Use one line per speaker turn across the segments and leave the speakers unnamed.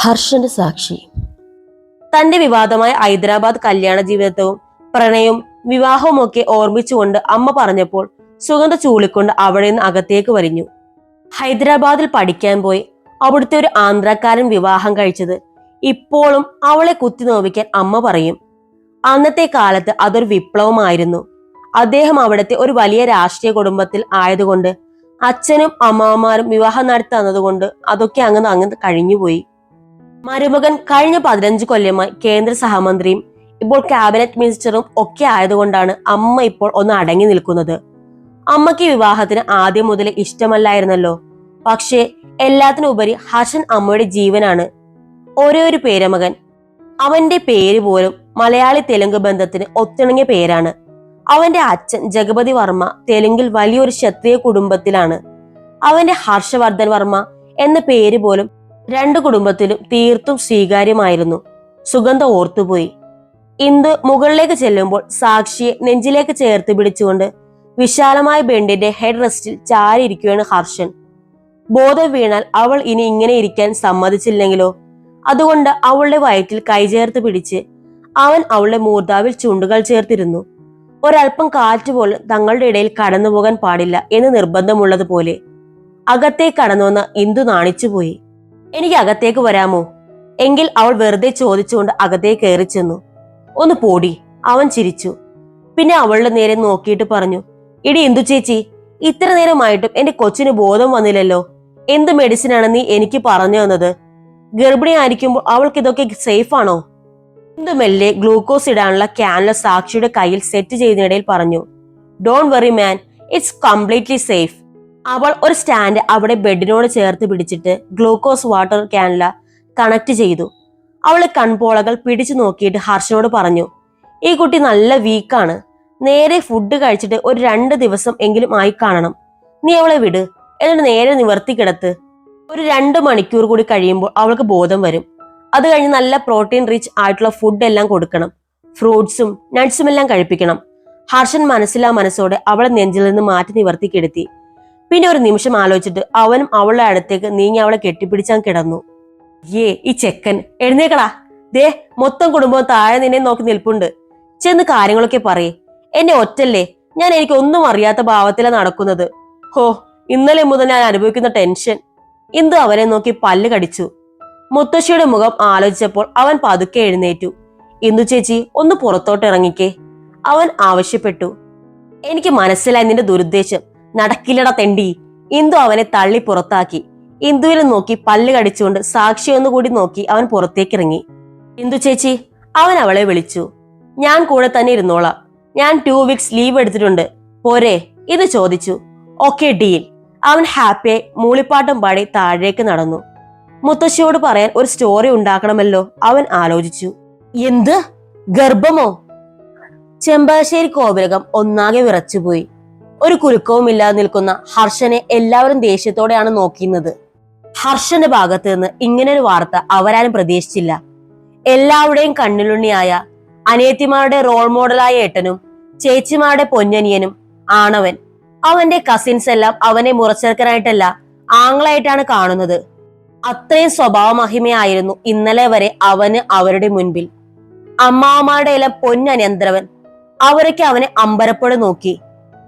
ഹർഷന്റെ സാക്ഷി. തന്റെ വിവാദമായ ഹൈദരാബാദ് കല്യാണ ജീവിതവും പ്രണയവും വിവാഹവും ഒക്കെ ഓർമ്മിച്ചുകൊണ്ട് അമ്മ പറഞ്ഞപ്പോൾ സുഗന്ധ ചൂളിക്കൊണ്ട് അവിടെ നിന്ന് അകത്തേക്ക് വരിഞ്ഞു ഹൈദരാബാദിൽ പഠിക്കാൻ പോയി അവിടുത്തെ ഒരു ആന്ധ്രാക്കാരൻ വിവാഹം കഴിച്ചത് ഇപ്പോഴും അവളെ കുത്തി നോവിക്കാൻ അമ്മ പറയും. അന്നത്തെ കാലത്ത് അതൊരു വിപ്ലവമായിരുന്നു. അദ്ദേഹം അവിടുത്തെ ഒരു വലിയ രാഷ്ട്രീയ കുടുംബത്തിൽ ആയതുകൊണ്ട് അച്ഛനും അമ്മാവന്മാരും വിവാഹം നടത്തി തന്നതുകൊണ്ട് അതൊക്കെ അങ്ങ് അങ്ങ് കഴിഞ്ഞുപോയി. മരുമകൻ കഴിഞ്ഞ പതിനഞ്ച് കൊല്ലമായി കേന്ദ്ര സഹമന്ത്രിയും ഇപ്പോൾ ക്യാബിനറ്റ് മിനിസ്റ്ററും ഒക്കെ ആയതുകൊണ്ടാണ് അമ്മ ഇപ്പോൾ ഒന്ന് അടങ്ങി നിൽക്കുന്നത്. അമ്മയ്ക്ക് വിവാഹത്തിന് ആദ്യം മുതൽ ഇഷ്ടമല്ലായിരുന്നല്ലോ. പക്ഷേ എല്ലാത്തിനുപരി ഹർഷൻ അമ്മയുടെ ജീവനാണ്. ഒരേ ഒരു പേരമകൻ. അവന്റെ പേര് പോലും മലയാളി തെലുങ്ക് ബന്ധത്തിന് ഒത്തിണങ്ങിയ പേരാണ്. അവന്റെ അച്ഛൻ ജഗപതി വർമ്മ തെലുങ്കിൽ വലിയൊരു ക്ഷത്രിയ കുടുംബത്തിലാണ്. അവന്റെ ഹർഷവർദ്ധൻ വർമ്മ എന്ന പേര് പോലും രണ്ടു കുടുംബത്തിലും തീർത്തും സ്വീകാര്യമായിരുന്നു. സുഗന്ധ ഓർത്തുപോയി. ഇന്ദു മുകളിലേക്ക് ചെല്ലുമ്പോൾ സാക്ഷിയെ നെഞ്ചിലേക്ക് ചേർത്ത് പിടിച്ചുകൊണ്ട് വിശാലമായ ബെൻഡിന്റെ ഹെഡ് റെസ്റ്റിൽ ചാരിയിരിക്കുകയാണ് ഹർഷൻ. ബോധം വീണാൽ അവൾ ഇനി ഇങ്ങനെ ഇരിക്കാൻ സമ്മതിച്ചില്ലെങ്കിലോ? അതുകൊണ്ട് അവളുടെ വയറ്റിൽ കൈചേർത്ത് പിടിച്ച് അവൻ അവളുടെ മൂർദാവിൽ ചുണ്ടുകൾ ചേർത്തിരുന്നു. ഒരൽപ്പം കാറ്റ് പോലും തങ്ങളുടെ ഇടയിൽ കടന്നുപോകാൻ പാടില്ല എന്ന് നിർബന്ധമുള്ളതുപോലെ അകത്തേക്ക് കടന്നു വന്ന ഇന്ദു നാണിച്ചുപോയി. എനിക്ക് അകത്തേക്ക് വരാമോ? എങ്കിൽ അവൾ വെറുതെ ചോദിച്ചുകൊണ്ട് അകത്തേ കയറി ചെന്നു. ഒന്ന് പോടി. അവൻ ചിരിച്ചു. പിന്നെ അവളുടെ നേരെ നോക്കിയിട്ട് പറഞ്ഞു ഇടി എന്തു ചേച്ചി ഇത്ര നേരമായിട്ടും എന്റെ കൊച്ചിന് ബോധം വന്നില്ലല്ലോ. എന്ത് മെഡിസിനാണ് നീ എനിക്ക് പറഞ്ഞു തന്നത്? ഗർഭിണി ആയിരിക്കുമ്പോൾ അവൾക്ക് ഇതൊക്കെ സേഫ് ആണോ? ഇന്ദു മെല്ലെ ഗ്ലൂക്കോസ് ഇടാനുള്ള ക്യാനുള്ള സാക്ഷിയുടെ കയ്യിൽ സെറ്റ് ചെയ്യുന്നതിനിടയിൽ പറഞ്ഞു don't worry man it's completely safe അവൾ ഒരു സ്റ്റാൻഡ് അവിടെ ബെഡിനോട് ചേർത്ത് പിടിച്ചിട്ട് ഗ്ലൂക്കോസ് വാട്ടർ ക്യാനില കണക്ട് ചെയ്തു. അവൾ കൺപോളകൾ പിടിച്ചു നോക്കിയിട്ട് ഹർഷനോട് പറഞ്ഞു ഈ കുട്ടി നല്ല വീക്കാണ് നേരെ ഫുഡ് കഴിച്ചിട്ട് ഒരു രണ്ട് ദിവസം എങ്കിലും ആയി കാണണം. നീ അവളെ വിട്. എന്നിട്ട് നേരെ നിവർത്തി കിടത്ത്. ഒരു രണ്ട് മണിക്കൂർ കൂടി കഴിയുമ്പോൾ അവൾക്ക് ബോധം വരും. അത് കഴിഞ്ഞ് നല്ല പ്രോട്ടീൻ റിച്ച് ആയിട്ടുള്ള ഫുഡ് എല്ലാം കൊടുക്കണം. ഫ്രൂട്ട്സും നട്ട്സും എല്ലാം കഴിപ്പിക്കണം. ഹർഷൻ മനസ്സിലാ മനസ്സോടെ അവളെ നെഞ്ചിൽ നിന്ന് മാറ്റി നിവർത്തി കിടത്തി. പിന്നെ ഒരു നിമിഷം ആലോചിച്ചിട്ട് അവനും അവളുടെ അടുത്തേക്ക് നീങ്ങി അവളെ കെട്ടിപ്പിടിച്ചാൻ കിടന്നു. ഏ ഈ ചെക്കൻ. എഴുന്നേക്കടാ. ദേ മൊത്തം കുടുംബം താഴെ നിന്നെ നോക്കി നിൽപ്പുണ്ട്. ചെന്ന് കാര്യങ്ങളൊക്കെ പറയേ. എന്നെ ഒറ്റല്ലേ? ഞാൻ എനിക്ക് ഒന്നും അറിയാത്ത ഭാവത്തിലാണ് നടക്കുന്നത്. ഹോ ഇന്നലെ മുതൽ ഞാൻ അനുഭവിക്കുന്ന ടെൻഷൻ. ഇന്ദു അവനെ നോക്കി പല്ല് കടിച്ചു. മുത്തശ്ശിയുടെ മുഖം ആലോചിച്ചപ്പോൾ അവൻ പതുക്കെ എഴുന്നേറ്റു. ഇന്ദു ചേച്ചി ഒന്ന് പുറത്തോട്ട് ഇറങ്ങിക്കേ. അവൻ ആവശ്യപ്പെട്ടു. എനിക്ക് മനസ്സിലായി നിന്റെ ദുരുദ്ദേശം. നടക്കില്ലട തെണ്ടി. ഇന്ദു അവനെ തള്ളി പുറത്താക്കി. ഇന്ദുവിനെ നോക്കി പല്ല് കടിച്ചുകൊണ്ട് സാക്ഷി ഒന്നുകൂടി നോക്കി അവൻ പുറത്തേക്ക് ഇറങ്ങി ഇന്ദു ചേച്ചി അവൻ അവളെ വിളിച്ചു. ഞാൻ കൂടെ തന്നെ ഇരുന്നോളാം. ഞാൻ ടു വീക്സ് ലീവ് എടുത്തിട്ടുണ്ട്. പോരെ ഇത് ചോദിച്ചു. ഓക്കെ ഡീൽ അവൻ ഹാപ്പിയായി മൂളിപ്പാട്ടും പാടി താഴേക്ക് നടന്നു. മുത്തശ്ശിയോട് പറയാൻ ഒരു സ്റ്റോറി ഉണ്ടാക്കണമല്ലോ അവൻ ആലോചിച്ചു. എന്ത്? ഗർഭമോ? ചെമ്പാശ്ശേരി കോവിലകം ഒന്നാകെ വിറച്ചുപോയി. ഒരു കുലുക്കവുമില്ലാതെ നിൽക്കുന്ന ഹർഷനെ എല്ലാവരും ദേഷ്യത്തോടെയാണ് നോക്കുന്നത്. ഹർഷന്റെ ഭാഗത്ത് നിന്ന് ഒരു വാർത്ത അവരാരും പ്രതീക്ഷിച്ചില്ല. എല്ലാവരുടെയും കണ്ണിലുണ്ണിയായ അനിയത്തിമാരുടെ റോൾ മോഡലായ ഏട്ടനും ചേച്ചിമാരുടെ പൊന്നനിയനും ആണവൻ. അവന്റെ കസിൻസ് എല്ലാം അവനെ മുറച്ചേർക്കനായിട്ടല്ല ആങ്ങളായിട്ടാണ് കാണുന്നത്. അത്രയും സ്വഭാവ മഹിമയായിരുന്നു ഇന്നലെ വരെ അവന് അവരുടെ മുൻപിൽ. അമ്മാവന്മാരുടെ എല്ലാം പൊന്നനിയന്ത്രവൻ. അവരൊക്കെ അവനെ അമ്പരപ്പോടെ നോക്കി.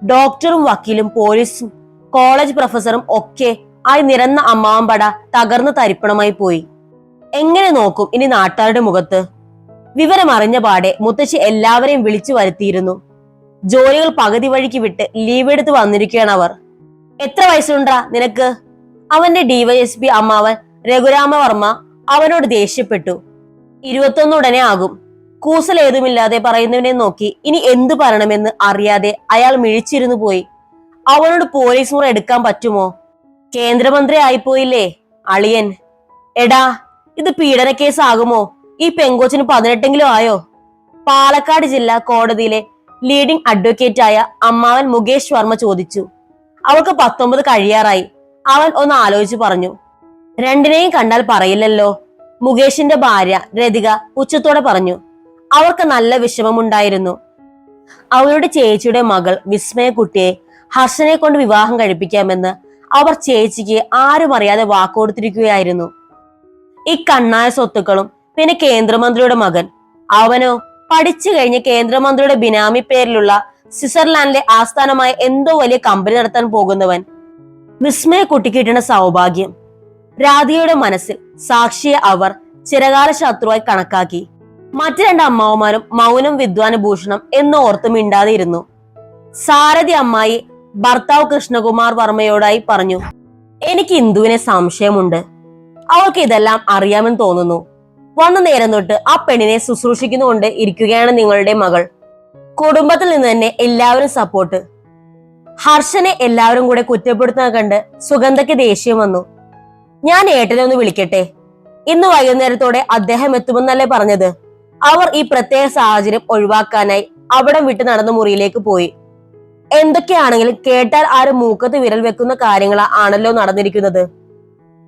ഡോക്ടറും വക്കീലും പോലീസും കോളേജ് പ്രൊഫസറും ഒക്കെ ആയി നിരന്ന അമ്മാവൻപട തകർന്ന് തരിപ്പണമായി പോയി. എങ്ങനെ നോക്കും ഇനി നാട്ടുകാരുടെ മുഖത്ത്? വിവരം അറിഞ്ഞ പാടെ മുത്തശ്ശി എല്ലാവരെയും വിളിച്ചു വരുത്തിയിരുന്നു. ജോലികൾ പകുതി വഴിക്ക് വിട്ട് ലീവ് എടുത്ത് വന്നിരിക്കുകയാണ് അവർ. എത്ര വയസ്സുണ്ടാ നിനക്ക്? അവന്റെ ഡിവൈഎസ്പി അമ്മാവൻ രഘുരാമവർമ്മ അവനോട് ദേഷ്യപ്പെട്ടു. ഇരുപത്തൊന്ന് ഉടനെ ആകും. കൂസൽ ഏതുമില്ലാതെ പറയുന്നവനെ നോക്കി ഇനി എന്തു പറയണമെന്ന് അറിയാതെ അയാൾ മിഴിച്ചിരുന്നു പോയി. അവനോട് പോലീസ് മുറ എടുക്കാൻ പറ്റുമോ? കേന്ദ്രമന്ത്രി ആയിപ്പോയില്ലേ? അളിയൻ. എടാ ഇത് പീഡന കേസ് ആകുമോ ഈ പെങ്കോച്ചിന് പതിനെട്ടെങ്കിലും ആയോ? പാലക്കാട് ജില്ലാ കോടതിയിലെ ലീഡിംഗ് അഡ്വക്കേറ്റ് ആയ അമ്മാവൻ മുകേഷ് വർമ്മ ചോദിച്ചു. അവൾക്ക് പത്തൊമ്പത് കഴിയാറായി. അവൻ ഒന്ന് ആലോചിച്ചു പറഞ്ഞു. രണ്ടിനെയും കണ്ടാൽ പറയില്ലല്ലോ. മുകേഷിന്റെ ഭാര്യ രതിക ഉച്ചത്തോടെ പറഞ്ഞു. അവർക്ക് നല്ല വിഷമമുണ്ടായിരുന്നു. അവരുടെ ചേച്ചിയുടെ മകൾ വിസ്മയക്കുട്ടിയെ ഹർഷനെ കൊണ്ട് വിവാഹം കഴിപ്പിക്കാമെന്ന് അവർ ചേച്ചിക്ക് ആരും അറിയാതെ വാക്കുകൊടുത്തിരിക്കുകയായിരുന്നു ഈ കണ്ണായ സ്വത്തുക്കളും പിന്നെ കേന്ദ്രമന്ത്രിയുടെ മകൻ. അവനോ? പഠിച്ചു കഴിഞ്ഞ് കേന്ദ്രമന്ത്രിയുടെ ബിനാമി പേരിലുള്ള സ്വിറ്റ്സർലാൻഡിലെ ആസ്ഥാനമായ എന്തോ വലിയ കമ്പനി നടത്താൻ പോകുന്നവൻ. വിസ്മയ കുട്ടിക്ക് കിട്ടുന്ന സൗഭാഗ്യം. രാധികയുടെ മനസ്സിൽ സാക്ഷിയെ അവർ ചിരകാല ശത്രുവായി കണക്കാക്കി. മറ്റു രണ്ട് അമ്മാവന്മാരും മൗനം വിദ്വാന ഭൂഷണം എന്ന് ഓർത്ത് മിണ്ടാതിരുന്നു. സാരഥി അമ്മായി ഭർത്താവ് കൃഷ്ണകുമാർ വർമ്മയോടായി പറഞ്ഞു എനിക്ക് ഇന്ദുവിനെ സംശയമുണ്ട്. അവൾക്ക് ഇതെല്ലാം അറിയാമെന്ന് തോന്നുന്നു. വന്ന നേരം തൊട്ട് ആ പെണ്ണിനെ ശുശ്രൂഷിക്കുന്നുകൊണ്ട് ഇരിക്കുകയാണ് നിങ്ങളുടെ മകൾ. കുടുംബത്തിൽ നിന്ന് തന്നെ എല്ലാവരും സപ്പോർട്ട് ഹർഷനെ എല്ലാവരും കൂടെ കുറ്റപ്പെടുത്തുന്ന കണ്ട് സുഗന്ധയ്ക്ക് ദേഷ്യം വന്നു. ഞാൻ ഏട്ടനെ ഒന്ന് വിളിക്കട്ടെ? ഇന്ന് വൈകുന്നേരത്തോടെ അദ്ദേഹം എത്തുമെന്നല്ലേ പറഞ്ഞത്? അവർ ഈ പ്രത്യേക സാഹചര്യം ഒഴിവാക്കാനായി അവിടം വിട്ട് നടന്ന മുറിയിലേക്ക് പോയി. എന്തൊക്കെയാണെങ്കിലും കേട്ടാൽ ആരും മൂക്കത്ത് വിരൽ വെക്കുന്ന കാര്യങ്ങൾ ആണല്ലോ നടന്നിരിക്കുന്നത്.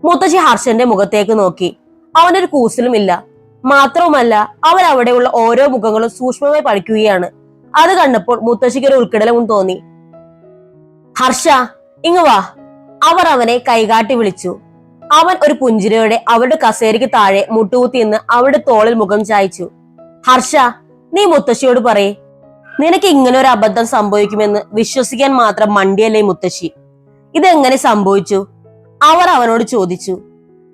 മുത്തശ്ശി ഹർഷന്റെ മുഖത്തേക്ക് നോക്കി. അവനൊരു കൂസലും ഇല്ല. മാത്രവുമല്ല അവൻ അവിടെയുള്ള ഓരോ മുഖങ്ങളും സൂക്ഷ്മമായി പഠിക്കുകയാണ്. അത് കണ്ടപ്പോൾ മുത്തശ്ശിക്ക് ഒരു ഉൾക്കിടലവും തോന്നി. ഹർഷ ഇങ്ങ് വാ. അവർ അവനെ കൈകാട്ടി വിളിച്ചു. അവൻ ഒരു പുഞ്ചിരയോടെ അവരുടെ കസേരയ്ക്ക് താഴെ മുട്ടുകുത്തി നിന്ന് അവരുടെ തോളിൽ മുഖം ചായച്ചു. ഹർഷ നീ മുത്തശ്ശിയോട് പറയേ. നിനക്ക് ഇങ്ങനെ ഒരു അബദ്ധം സംഭവിക്കുമെന്ന് വിശ്വസിക്കാൻ മാത്രം മണ്ടിയല്ലേ മുത്തശ്ശി. ഇതെങ്ങനെ സംഭവിച്ചു? അവർ അവനോട് ചോദിച്ചു.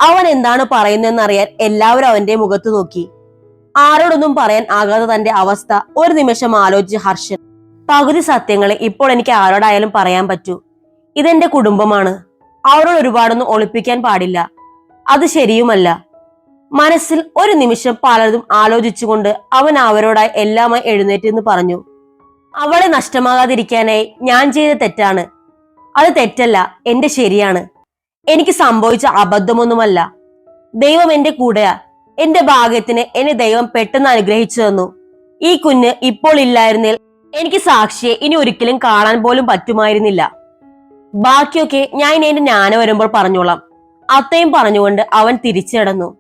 അവൻ എന്താണ് പറയുന്നതെന്ന് അറിയാൻ എല്ലാവരും അവന്റെ മുഖത്ത് നോക്കി. ആരോടൊന്നും പറയാൻ ആകാതെ തന്റെ അവസ്ഥ ഒരു നിമിഷം ആലോചിച്ച് ഹർഷൻ. പകുതി സത്യങ്ങളെ ഇപ്പോൾ എനിക്ക് ആരോടായാലും പറയാൻ പറ്റൂ. ഇതെന്റെ കുടുംബമാണ്. അവരോട് ഒരുപാടൊന്നും ഒളിപ്പിക്കാൻ പാടില്ല. അത് ശരിയുമല്ല. മനസ്സിൽ ഒരു നിമിഷം പലതും ആലോചിച്ചുകൊണ്ട് അവൻ അവരോടായി എല്ലാമായി എഴുന്നേറ്റ് എന്ന് പറഞ്ഞു. അവളെ നഷ്ടമാകാതിരിക്കാനായി ഞാൻ ചെയ്ത തെറ്റാണ്. അത് തെറ്റല്ല എന്റെ ശരിയാണ്. എനിക്ക് സംഭവിച്ച അബദ്ധമൊന്നുമല്ല. ദൈവം എന്റെ കൂടെയാ. എന്റെ ഭാഗ്യത്തിന് എന്നെ ദൈവം പെട്ടെന്ന് അനുഗ്രഹിച്ചു തന്നു. ഈ കുഞ്ഞ് ഇപ്പോൾ ഇല്ലായിരുന്നേൽ എനിക്ക് സാക്ഷിയെ ഇനി ഒരിക്കലും കാണാൻ പോലും പറ്റുമായിരുന്നില്ല. ബാക്കിയൊക്കെ ഞാൻ ഇനി എന്റെ ജ്ഞാന വരുമ്പോൾ പറഞ്ഞോളാം. അത്തയും പറഞ്ഞുകൊണ്ട് അവൻ തിരിച്ചടന്നു.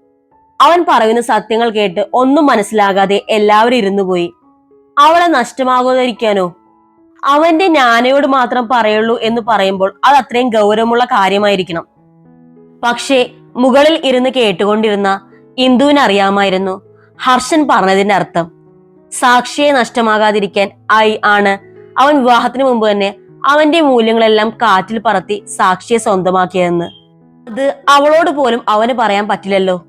അവൻ പറയുന്ന സത്യങ്ങൾ കേട്ട് ഒന്നും മനസ്സിലാകാതെ എല്ലാവരും ഇരുന്നു പോയി. അവളെ നഷ്ടമാകാതിരിക്കാനോ? അവന്റെ ജ്ഞാനയോട് മാത്രം പറയുള്ളൂ എന്ന് പറയുമ്പോൾ അത് അത്രയും ഗൗരവമുള്ള കാര്യമായിരിക്കണം. പക്ഷേ മുകളിൽ ഇരുന്ന് കേട്ടുകൊണ്ടിരുന്ന ഇന്ദുവിന് അറിയാമായിരുന്നു. ഹർഷൻ പറഞ്ഞതിന്റെ അർത്ഥം സാക്ഷിയെ നഷ്ടമാകാതിരിക്കാൻ ഐ ആണ്. അവൻ വിവാഹത്തിന് മുമ്പ് തന്നെ അവന്റെ മൂല്യങ്ങളെല്ലാം കാറ്റിൽ പറത്തി സാക്ഷിയെ സ്വന്തമാക്കിയതെന്ന്. അത് അവളോട് പോലും അവന് പറയാൻ പറ്റില്ലല്ലോ.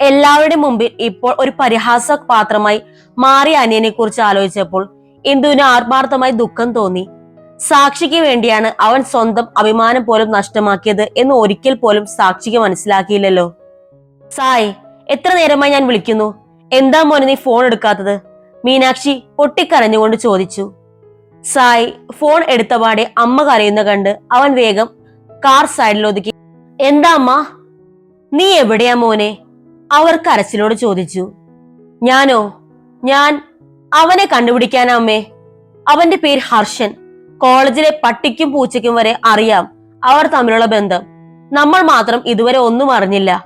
എല്ലാവരുടെയും മുമ്പിൽ ഇപ്പോൾ ഒരു പരിഹാസ പാത്രമായി മാറിയ അനിയനെ കുറിച്ച് ആലോചിച്ചപ്പോൾ ഇന്ദുവിന് ആത്മാർത്ഥമായി ദുഃഖം തോന്നി. സാക്ഷിക്ക് വേണ്ടിയാണ് അവൻ സ്വന്തം അഭിമാനം പോലും നഷ്ടമാക്കിയത് എന്ന് ഒരിക്കൽ പോലും സാക്ഷിക്ക് മനസ്സിലാക്കിയില്ലല്ലോ. സായ് എത്ര നേരമായി ഞാൻ വിളിക്കുന്നു? എന്താ മോനെ നീ ഫോൺ എടുക്കാത്തത്? മീനാക്ഷി പൊട്ടിക്കരഞ്ഞുകൊണ്ട് ചോദിച്ചു. സായ് ഫോൺ എടുത്തപാടെ അമ്മ കരയുന്ന കണ്ട് അവൻ വേഗം കാർ സൈഡിലൊതുക്കി എന്താ അമ്മ? നീ എവിടെയാ മോനെ? അവർ കരച്ചിലോട് ചോദിച്ചു ഞാനോ? ഞാൻ അവനെ കണ്ടുപിടിക്കാനാ അവന്റെ പേര് ഹർഷൻ. കോളേജിലെ പട്ടിക്കും പൂച്ചയ്ക്കും വരെ അറിയാം അവർ തമ്മിലുള്ള ബന്ധം. നമ്മൾ മാത്രം ഇതുവരെ ഒന്നും അറിഞ്ഞില്ല.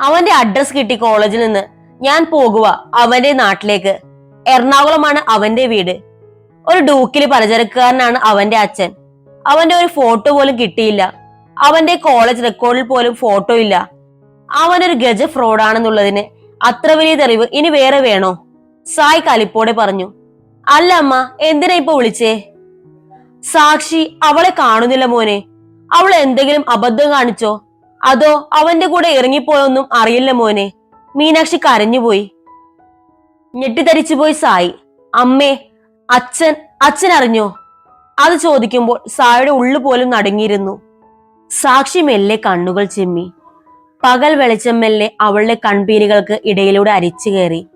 അവന്റെ അഡ്രസ് കിട്ടി കോളേജിൽ നിന്ന്. ഞാൻ പോകുക അവന്റെ നാട്ടിലേക്ക്. എറണാകുളമാണ് അവന്റെ വീട്. ഒരു ഡൂക്കിൽ പലചരക്കുകാരനാണ് അവന്റെ അച്ഛൻ. അവന്റെ ഒരു ഫോട്ടോ പോലും കിട്ടിയില്ല. അവന്റെ കോളേജ് റെക്കോർഡിൽ പോലും ഫോട്ടോ ഇല്ല. അവനൊരു ഗജ ഫ്രോഡാണെന്നുള്ളതിന് അത്ര വലിയ തെളിവ് ഇനി വേറെ വേണോ? സായ് കലിപ്പോടെ പറഞ്ഞു അല്ല അമ്മ എന്തിനാ ഇപ്പൊ വിളിച്ചേ? സാക്ഷി അവളെ കാണുന്നില്ല മോനെ. അവൾ എന്തെങ്കിലും അബദ്ധം കാണിച്ചോ? അതോ അവന്റെ കൂടെ ഇറങ്ങിപ്പോയൊന്നും അറിയില്ല മോനെ. മീനാക്ഷി കരഞ്ഞുപോയി. ഞെട്ടിത്തരിച്ചു പോയി സായി. അമ്മേ അച്ഛൻ അച്ഛൻ അറിഞ്ഞോ? അത് ചോദിക്കുമ്പോൾ സായുടെ ഉള്ളു പോലും നടുങ്ങിയിരുന്നു. സാക്ഷി മെല്ലെ കണ്ണുകൾ ചിമ്മി. പകൽ വെളിച്ചം മെല്ലെ അവളുടെ കൺപീലികൾക്ക് ഇടയിലൂടെ അരിച്ചു കയറി.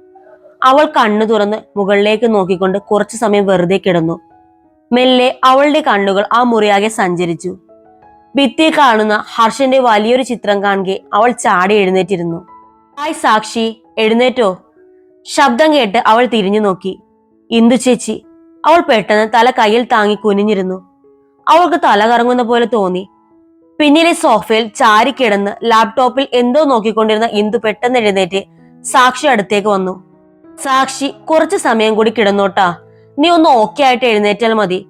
അവൾ കണ്ണു തുറന്ന് മുകളിലേക്ക് നോക്കിക്കൊണ്ട് കുറച്ചു സമയം വെറുതെ കിടന്നു. മെല്ലെ അവളുടെ കണ്ണുകൾ ആ മുറിയാകെ സഞ്ചരിച്ചു. ഭിത്തി കാണുന്ന ഹർഷന്റെ വലിയൊരു ചിത്രം കാണുകെ അവൾ ചാടി എഴുന്നേറ്റിരുന്നു. ഹായ് സാക്ഷി എഴുന്നേറ്റോ? ശബ്ദം കേട്ട് അവൾ തിരിഞ്ഞു നോക്കി. ഇന്ദു ചേച്ചി അവൾ പെട്ടെന്ന് തല കയ്യിൽ താങ്ങി കുനിഞ്ഞിരുന്നു. അവൾക്ക് തല കറങ്ങുന്ന പോലെ തോന്നി. പിന്നിലെ സോഫയിൽ ചാരിക്കിടന്ന് ലാപ്ടോപ്പിൽ എന്തോ നോക്കിക്കൊണ്ടിരുന്ന ഇന്ദു പെട്ടെന്ന് എഴുന്നേറ്റ് സാക്ഷി അടുത്തേക്ക് വന്നു. സാക്ഷി കുറച്ചു സമയം കൂടി കിടന്നോട്ടാ. നീ ഒന്ന് ഓക്കെ ആയിട്ട് എഴുന്നേറ്റാൽ മതി.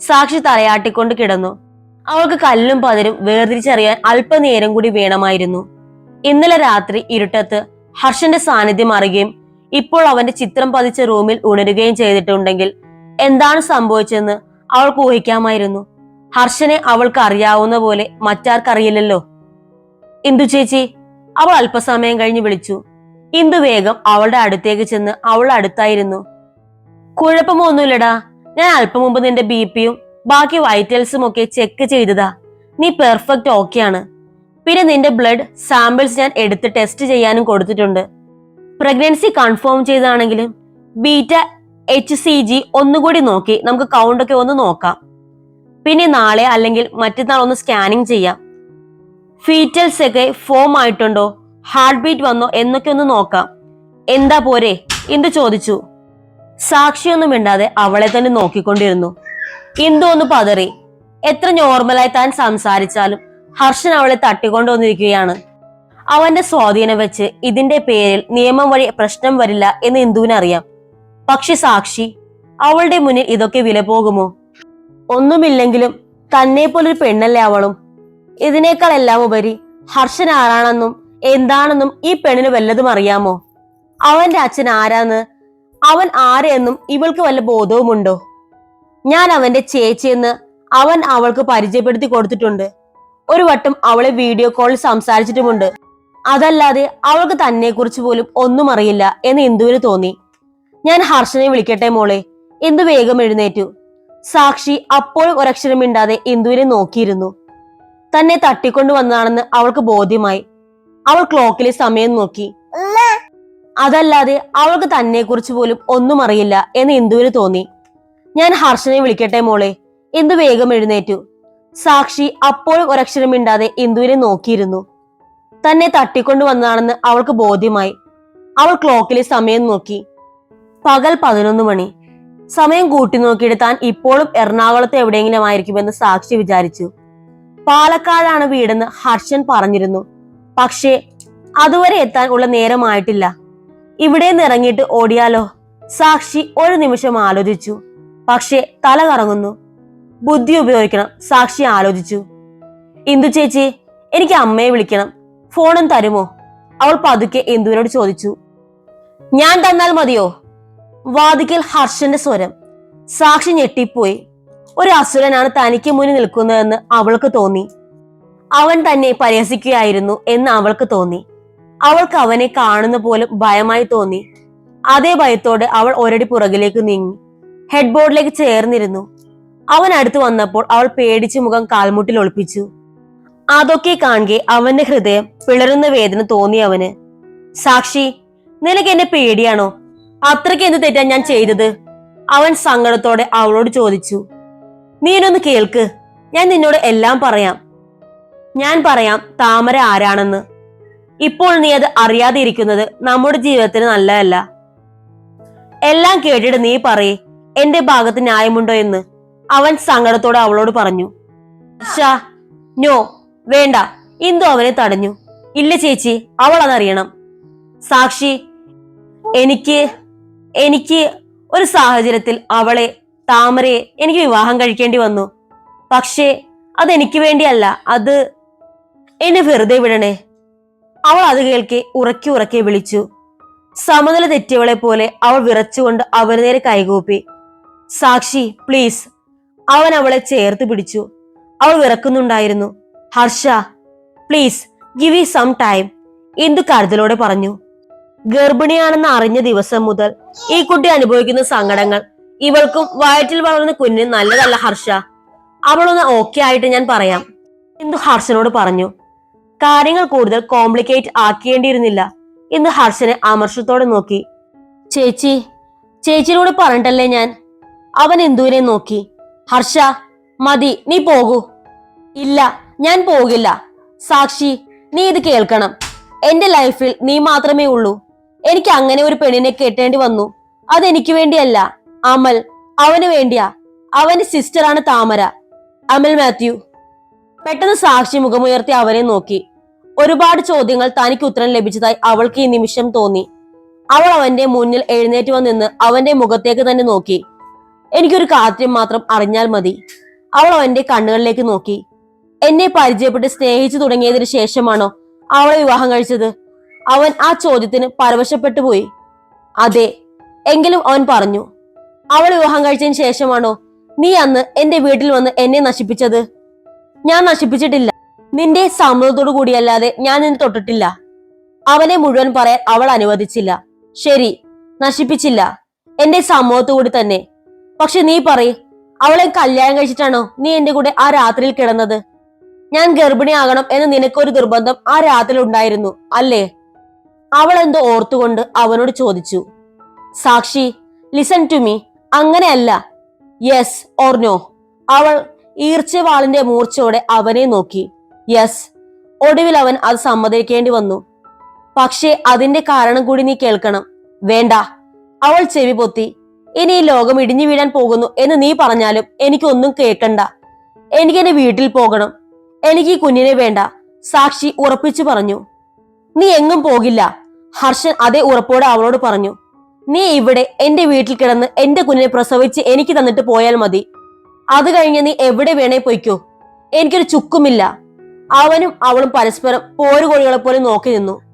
സാക്ഷി തലയാട്ടിക്കൊണ്ട് കിടന്നു. അവൾക്ക് കല്ലും പതിരും വേർതിരിച്ചറിയാൻ അല്പനേരം കൂടി വേണമായിരുന്നു. ഇന്നലെ രാത്രി ഇരുട്ടത്ത് ഹർഷന്റെ സാന്നിധ്യം അറിയുകയും ഇപ്പോൾ അവന്റെ ചിത്രം പതിച്ച റൂമിൽ ഉണരുകയും ചെയ്തിട്ടുണ്ടെങ്കിൽ എന്താണ് സംഭവിച്ചതെന്ന് അവൾക്ക് ഊഹിക്കാമായിരുന്നു. ഹർഷനെ അവൾക്ക് അറിയാവുന്ന പോലെ മറ്റാർക്കറിയില്ലല്ലോ. ഇന്ദു ചേച്ചി അവൾ അല്പസമയം കഴിഞ്ഞ് വിളിച്ചു. ഇന്ദു വേഗം അവളുടെ അടുത്തേക്ക് ചെന്ന് അവൾ അടുത്തായിരുന്നു. കുഴപ്പമൊന്നുമില്ലടാ ഞാൻ അല്പം മുമ്പ് നിന്റെ ബി പിയും ബാക്കി വൈറ്റൽസും ഒക്കെ ചെക്ക് ചെയ്തതാ. നീ പെർഫെക്റ്റ് ഓക്കെയാണ് പിന്നെ നിന്റെ ബ്ലഡ് സാമ്പിൾസ് ഞാൻ എടുത്ത് ടെസ്റ്റ് ചെയ്യാനും കൊടുത്തിട്ടുണ്ട്. പ്രഗ്നൻസി കൺഫേം ചെയ്താണെങ്കിലും ബീറ്റ എച്ച് സി ജി ഒന്നുകൂടി നോക്കി നമുക്ക് കൗണ്ടൊക്കെ ഒന്ന് നോക്കാം. പിന്നെ നാളെ അല്ലെങ്കിൽ മറ്റന്നാൾ ഒന്ന് സ്കാനിങ് ചെയ്യാം. ഫീറ്റൽസ് ഒക്കെ ഫോം ആയിട്ടുണ്ടോ? ഹാർട്ട് ബീറ്റ് വന്നോ? എന്നൊക്കെ ഒന്ന് നോക്കാം. എന്താ പോരെ? ഇന്ദു ചോദിച്ചു? സാക്ഷിയൊന്നും മിണ്ടാതെ അവളെ തന്നെ നോക്കിക്കൊണ്ടിരുന്നു. ഇന്ദു ഒന്ന് പതറി. എത്ര നോർമലായി താൻ സംസാരിച്ചാലും ഹർഷൻ അവളെ തട്ടിക്കൊണ്ടുവന്നിരിക്കുകയാണ് അവന്റെ സ്വാധീനം വെച്ച് ഇതിന്റെ പേരിൽ നിയമം വഴി പ്രശ്നം വരില്ല എന്ന് ഇന്ദുവിനറിയാം. പക്ഷെ സാക്ഷി അവളുടെ മുന്നിൽ ഇതൊക്കെ വില പോകുമോ? ഒന്നുമില്ലെങ്കിലും തന്നെ പോലൊരു പെണ്ണല്ലേ അവളും? ഇതിനേക്കാൾ എല്ലാം ഉപരി ഹർഷൻ ആരാണെന്നും എന്താണെന്നും ഈ പെണ്ണിന് വല്ലതും അറിയാമോ? അവന്റെ അച്ഛൻ ആരാന്ന്? അവൻ ആരെന്നും ഇവൾക്ക് വല്ല ബോധവുമുണ്ടോ? ഞാൻ അവന്റെ ചേച്ചിയെന്ന് അവൻ അവൾക്ക് പരിചയപ്പെടുത്തി കൊടുത്തിട്ടുണ്ട്. ഒരു വട്ടം അവളെ വീഡിയോ കോളിൽ സംസാരിച്ചിട്ടുമുണ്ട്. അതല്ലാതെ അവൾക്ക് തന്നെ കുറിച്ച് പോലും ഒന്നും അറിയില്ല എന്ന് ഇന്ദുവിന് തോന്നി. ഞാൻ ഹർഷനെ വിളിക്കട്ടെ മോളെ. ഇന്ദു വേഗം എഴുന്നേറ്റു. സാക്ഷി അപ്പോഴും ഒരക്ഷരം മിണ്ടാതെ ഇന്ദുവിനെ നോക്കിയിരുന്നു. തന്നെ തട്ടിക്കൊണ്ടു വന്നതാണെന്ന് അവൾക്ക് ബോധ്യമായി. അവൾ ക്ലോക്കിലെ സമയം നോക്കി. അതല്ലാതെ അവൾക്ക് തന്നെ കുറിച്ച് പോലും ഒന്നും അറിയില്ല എന്ന് ഇന്ദുവിന് തോന്നി. ഞാൻ ഹർഷനെ വിളിക്കട്ടെ മോളെ. ഇന്ദു വേഗം എഴുന്നേറ്റു. സാക്ഷി അപ്പോഴും ഒരക്ഷരം മിണ്ടാതെ ഇന്ദുവിനെ നോക്കിയിരുന്നു. തന്നെ തട്ടിക്കൊണ്ടു വന്നതാണെന്ന് അവൾക്ക് ബോധ്യമായി. അവൾ ക്ലോക്കിലെ സമയം നോക്കി. പകൽ പതിനൊന്ന് മണി. സമയം കൂട്ടി നോക്കിയിട്ട് താൻ ഇപ്പോഴും എറണാകുളത്ത് എവിടെയെങ്കിലും ആയിരിക്കുമെന്ന് സാക്ഷി വിചാരിച്ചു. പാലക്കാടാണ് വീടെന്ന് ഹർഷൻ പറഞ്ഞിരുന്നു. പക്ഷേ അതുവരെ എത്താൻ ഉള്ള നേരമായിട്ടില്ല. ഇവിടെ നിന്ന് ഇറങ്ങിയിട്ട് ഓടിയാലോ? സാക്ഷി ഒരു നിമിഷം ആലോചിച്ചു. പക്ഷേ തല കറങ്ങുന്നു. ബുദ്ധി ഉപയോഗിക്കണം സാക്ഷി ആലോചിച്ചു. ഇന്ദു ചേച്ചി എനിക്ക് അമ്മയെ വിളിക്കണം. ഫോണും തരുമോ? അവൾ പതുക്കെ ഇന്ദുവിനോട് ചോദിച്ചു. ഞാൻ തന്നാൽ മതിയോ? വാതിക്കൽ ഹർഷന്റെ സ്വരം. സാക്ഷി ഞെട്ടിപ്പോയി. ഒരു അസുരനാണ് തനിക്ക് മുന്നിൽ നിൽക്കുന്നതെന്ന് അവൾക്ക് തോന്നി. അവൻ തന്നെ പരിഹസിക്കുകയായിരുന്നു എന്ന് അവൾക്ക് തോന്നി. അവൾക്ക് അവനെ കാണുന്ന പോലും ഭയമായി തോന്നി. അതേ ഭയത്തോടെ അവൾ ഒരടി പുറകിലേക്ക് നീങ്ങി. ഹെഡ് ബോർഡിലേക്ക് ചേർന്നിരുന്നു. അവൻ അടുത്ത് വന്നപ്പോൾ അവൾ പേടിച്ച് മുഖം കാൽമുട്ടിൽ ഒളിപ്പിച്ചു. അതൊക്കെ കാണുകെ അവന്റെ ഹൃദയം പിളരുന്ന വേദന തോന്നി അവന്. സാക്ഷി നിനക്ക് എന്നെ പേടിയാണോ? അത്രയ്ക്ക് എന്ത് തെറ്റാ ഞാൻ ചെയ്തത്? അവൻ സങ്കടത്തോടെ അവളോട് ചോദിച്ചു. നീ കേൾക്ക്. ഞാൻ നിന്നോട് എല്ലാം പറയാം. ഞാൻ പറയാം താമര ആരാണെന്ന്. ഇപ്പോൾ നീ അത് അറിയാതെ ഇരിക്കുന്നത് നമ്മുടെ ജീവിതത്തിന് നല്ലതല്ല. എല്ലാം കേട്ടിട്ട് നീ പറയേ എന്റെ ഭാഗത്ത് ന്യായമുണ്ടോ എന്ന്. അവൻ സങ്കടത്തോടെ അവളോട് പറഞ്ഞു. ഷാ നോ വേണ്ട. ഇന്ദു അവനെ തടഞ്ഞു. ഇല്ല ചേച്ചി അവൾ അതറിയണം. സാക്ഷി എനിക്ക് എനിക്ക് ഒരു സാഹചര്യത്തിൽ അവളെ താമരയെ എനിക്ക് വിവാഹം കഴിക്കേണ്ടി വന്നു. പക്ഷേ അതെനിക്ക് വേണ്ടിയല്ല. അത് എന്നെ വെറുതെ വിടണേ. അവൾ അത് കേൾക്കെ ഉറക്കി ഉറക്കെ വിളിച്ചു. സമനില തെറ്റിയവളെ പോലെ അവൾ വിറച്ചുകൊണ്ട് അവന് നേരെ കൈകൂപ്പി. സാക്ഷി പ്ലീസ്. അവൻ അവളെ ചേർത്ത് പിടിച്ചു. അവൾ വിറക്കുന്നുണ്ടായിരുന്നു. ഹർഷ പ്ലീസ് ഗിവ് ഈ സം ടൈം. ഇന്ദു കരുതലോടെ പറഞ്ഞു. ഗർഭിണിയാണെന്ന് അറിഞ്ഞ ദിവസം മുതൽ ഈ കുട്ടി അനുഭവിക്കുന്ന സങ്കടങ്ങൾ. ഇവൾക്കും വയറ്റിൽ വളർന്ന കുഞ്ഞിന് നല്ലതല്ല ഹർഷ. അവളൊന്ന് ഓക്കെ ആയിട്ട് ഞാൻ പറയാം. എന്ന് ഹർഷനോട് പറഞ്ഞു? കാര്യങ്ങൾ കൂടുതൽ കോംപ്ലിക്കേറ്റ് ആക്കേണ്ടിയിരുന്നില്ല ഇന്ന് ഹർഷനെ അമർഷത്തോടെ നോക്കി. ചേച്ചി ചേച്ചിയോട് പറഞ്ഞിട്ടല്ലേ ഞാൻ? അവൻ ഇന്ദുവിനെ നോക്കി? ഹർഷ മതി നീ പോകൂ. ഇല്ല ഞാൻ പോകില്ല. സാക്ഷി നീ ഇത് കേൾക്കണം. എന്റെ ലൈഫിൽ നീ മാത്രമേ ഉള്ളൂ. എനിക്ക് അങ്ങനെ ഒരു പെണ്ണിനെ കെട്ടേണ്ടി വന്നു. അതെനിക്ക് വേണ്ടിയല്ല. അമൽ അവന് വേണ്ടിയാ. അവന്റെ സിസ്റ്ററാണ് താമര. അമൽ മാത്യു. പെട്ടെന്ന് സാക്ഷി മുഖമുയർത്തി അവനെ നോക്കി. ഒരുപാട് ചോദ്യങ്ങൾ തനിക്ക് ഉത്തരം ലഭിച്ചതായി അവൾക്ക് ഈ നിമിഷം തോന്നി. അവൾ അവന്റെ മുന്നിൽ എഴുന്നേറ്റ് വന്നിന്ന് അവന്റെ മുഖത്തേക്ക് തന്നെ നോക്കി. എനിക്കൊരു കാര്യം മാത്രം അറിഞ്ഞാൽ മതി. അവൾ അവന്റെ കണ്ണുകളിലേക്ക് നോക്കി. എന്നെ പരിചയപ്പെട്ട് സ്നേഹിച്ചു തുടങ്ങിയതിനു ശേഷമാണോ അവളെ വിവാഹം കഴിച്ചത്? അവൻ ആ ചോദ്യത്തിന് പരവശപ്പെട്ടു പോയി. അതെ എങ്കിലും അവൻ പറഞ്ഞു അവൾ വിവാഹം കഴിച്ചതിന് ശേഷമാണോ നീ അന്ന് എന്റെ വീട്ടിൽ വന്ന് എന്നെ നശിപ്പിച്ചത്? ഞാൻ നശിപ്പിച്ചിട്ടില്ല. നിന്റെ സമ്മതത്തോടു കൂടിയല്ലാതെ ഞാൻ നിന്നെ തൊട്ടിട്ടില്ല. അവനെ മുഴുവൻ പറയാൻ അവൾ അനുവദിച്ചില്ല. ശരി നശിപ്പിച്ചില്ല. എന്റെ സമ്മതത്തു കൂടി തന്നെ. പക്ഷെ നീ പറയ് അവളെ കല്യാണം കഴിച്ചിട്ടാണോ നീ എന്റെ കൂടെ ആ രാത്രിയിൽ കിടന്നത്? ഞാൻ ഗർഭിണിയാകണം എന്ന് നിനക്കൊരു നിർബന്ധം ആ രാത്രി ഉണ്ടായിരുന്നു അല്ലേ? അവൾ എന്തോ ഓർത്തുകൊണ്ട് അവനോട് ചോദിച്ചു. സാക്ഷി ലിസൺ ടു മീ അങ്ങനെയല്ല. യെസ് ഓർ നോ അവൾ ഈർച്ചവാളിന്റെ മൂർച്ചയോടെ അവനെ നോക്കി. യെസ് ഒടുവിൽ അവൻ അത് സമ്മതിക്കേണ്ടി വന്നു. പക്ഷേ അതിന്റെ കാരണം കൂടി നീ കേൾക്കണം. വേണ്ട. അവൾ ചെവി പൊത്തി. ഇനി ഈ ലോകം ഇടിഞ്ഞു വീഴാൻ പോകുന്നു എന്ന് നീ പറഞ്ഞാലും എനിക്കൊന്നും കേൾക്കണ്ട. എനിക്ക് എന്റെ വീട്ടിൽ പോകണം. എനിക്ക് ഈ കുഞ്ഞിനെ വേണ്ട. സാക്ഷി ഉറപ്പിച്ചു പറഞ്ഞു. നീ എങ്ങും പോകില്ല. ഹർഷൻ അതേ ഉറപ്പോടെ അവളോട് പറഞ്ഞു നീ ഇവിടെ എന്റെ വീട്ടിൽ കിടന്ന് എന്റെ കുഞ്ഞിനെ പ്രസവിച്ച് എനിക്ക് തന്നിട്ട് പോയാൽ മതി. അത് കഴിഞ്ഞ് നീ എവിടെ വേണേ പൊയ്ക്കോ. എനിക്കൊരു ചുക്കുമില്ല. അവനും അവളും പരസ്പരം പോരുകോഴികളെ പോലെ നോക്കി നിന്നു.